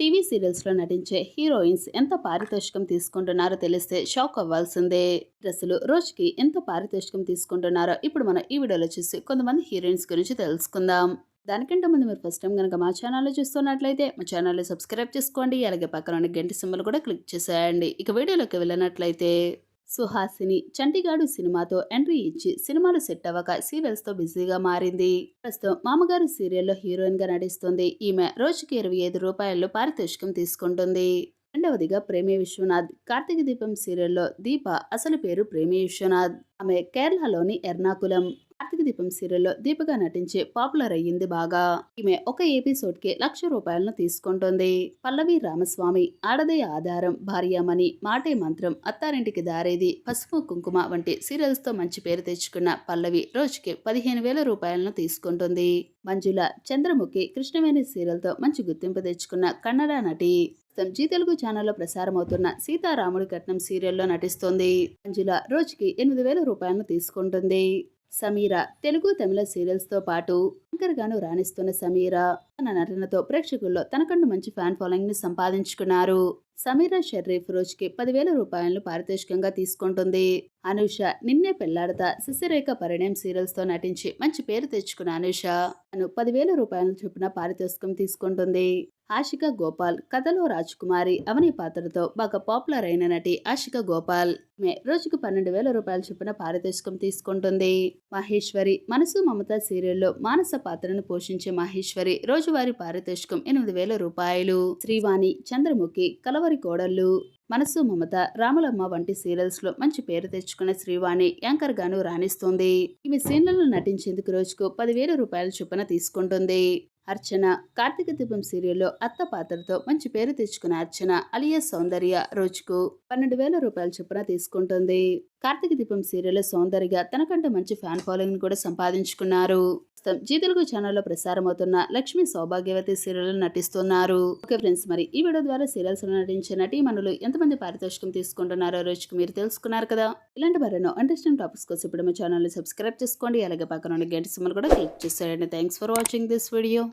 TV సీరియల్స్లో నటించే heroines ఎంత పారితోషికం తీసుకుంటున్నారో తెలిస్తే షాక్ అవ్వాల్సిందే. డ్రెస్సులు రోజుకి ఎంత పారితోషికం తీసుకుంటున్నారో ఇప్పుడు మనం ఈ వీడియోలో చూసి కొంతమంది హీరోయిన్స్ గురించి తెలుసుకుందాం. దానికంటే ముందు మీరు ఫస్ట్ టైం కనుక మా ఛానల్లో చూస్తున్నట్లయితే మా ఛానల్ని సబ్స్క్రైబ్ చేసుకోండి. అలాగే పక్కన ఉన్న గంట సింబల్ కూడా క్లిక్ చేసేయండి. ఇక వీడియోలోకి వెళ్ళినట్లయితే సుహాసిని చంటిగాడు సినిమాతో ఎంట్రీ ఇచ్చి సినిమాలు సెట్ అవ్వక సీరియల్స్తో బిజీగా మారింది. ప్రస్తుతం మామగారు సీరియల్లో హీరోయిన్గా నటిస్తుంది. ఈమె రోజుకి ఇరవై ఐదు రూపాయలు పారితోషికం తీసుకుంటుంది. రెండవదిగా ప్రేమి విశ్వనాథ్. కార్తీక దీపం సీరియల్లో దీప అసలు పేరు ప్రేమి విశ్వనాథ్. ఆమె కేరళలోని ఎర్నాకులం. దీపం సీరియల్లో దీపగా నటించి పాపులర్ అయ్యింది బాగా. ఈమె ఒక ఎపిసోడ్కి లక్ష రూపాయలను తీసుకుంటుంది. పల్లవి రామస్వామి ఆడదే ఆధారం భార్యామణి మాటే మంత్రం అత్తారింటికి దారేది పసుపు కుంకుమ వంటి సీరియల్స్తో మంచి పేరు తెచ్చుకున్న పల్లవి రోజుకి పదిహేను వేల రూపాయలను తీసుకుంటుంది. మంజుల చంద్రముఖి కృష్ణవేణి సీరియల్తో మంచి గుర్తింపు తెచ్చుకున్న కన్నడ నటి. ప్రస్తుతం జీ తెలుగు ఛానల్లో ప్రసారమవుతున్న సీతారాముడి కట్నం సీరియల్లో నటిస్తోంది. మంజుల రోజుకి ఎనిమిది వేల రూపాయలను తీసుకుంటుంది. సమీర తెలుగు తమిళ సీరియల్స్తో పాటు యాంకర్ గాను రాణిస్తున్న సమీర తన నటనతో ప్రేక్షకుల్లో తనకంటూ మంచి ఫ్యాన్ ఫాలోయింగ్ని సంపాదించుకున్నారు. సమీరా షర్రీఫ్ రోజుకి పదివేల రూపాయలను పారితోషికంగా తీసుకుంటుంది. అనూష నిన్నే పెళ్ళాడతా శశిరేఖ పరిణయం సీరియల్స్తో నటించి మంచి పేరు తెచ్చుకున్న అనూష తను పదివేల రూపాయల చొప్పున పారితోషికం తీసుకుంటుంది. ఆశిక గోపాల్ కథలో రాజకుమారి అవని పాత్రతో బాగా పాపులర్ అయిన నటి ఆశిక గోపాల్. రోజుకు పన్నెండు వేల రూపాయల చొప్పున పారితోషికం తీసుకుంటుంది. మహేశ్వరి మనసు మమత సీరియల్లో మానస పాత్రను పోషించే మహేశ్వరి రోజువారీ పారితోషికం ఎనిమిది వేల రూపాయలు. శ్రీవాణి చంద్రముఖి కలవరి కోడళ్ళు. మనసు మమత రామలమ్మ వంటి సీరియల్స్లో మంచి పేరు తెచ్చుకున్న శ్రీవాణి యాంకర్ గాను రాణిస్తుంది. ఈమె సీన్లలో నటించేందుకు రోజుకు పదివేల రూపాయల చొప్పున తీసుకుంటుంది. అర్చన కార్తీక దీపం సీరియల్లో అత్త పాత్రతో మంచి పేరు తెచ్చుకున్న అర్చన అలియా సౌందర్య రోజుకు పన్నెండు వేల రూపాయల చొప్పున తీసుకుంటుంది. కార్తీక దీపం సీరియల్లో సౌందర్యగా తనకంటే మంచి ఫ్యాన్ ఫాలోయింగ్ కూడా సంపాదించుకున్నారు. ప్రస్తుతం జీ తెలుగు ఛానల్లో ప్రసారమవుతున్న లక్ష్మి సౌభాగ్యవతి సీరియల్ నటిస్తున్నారు. ఓకే ఫ్రెండ్స్ మరి ఈ వీడియో ద్వారా సీరియల్స్లో నటించే నటీమణులు ఎంతమంది పారితోషికం తీసుకుంటున్నారో రోజుకు మీరు తెలుసుకున్నారు కదా? ఇలాంటి మరెన్నో ఇంట్రెస్టింగ్ టాపిక్స్ కోసం ఇప్పుడు మా ఛానల్ని సబ్స్క్రైబ్ చేసుకోండి. అలాగే పక్కన ఉన్న గంట సిమ్మలు కూడా క్లిక్ చేసేయండి. Thanks for watching this video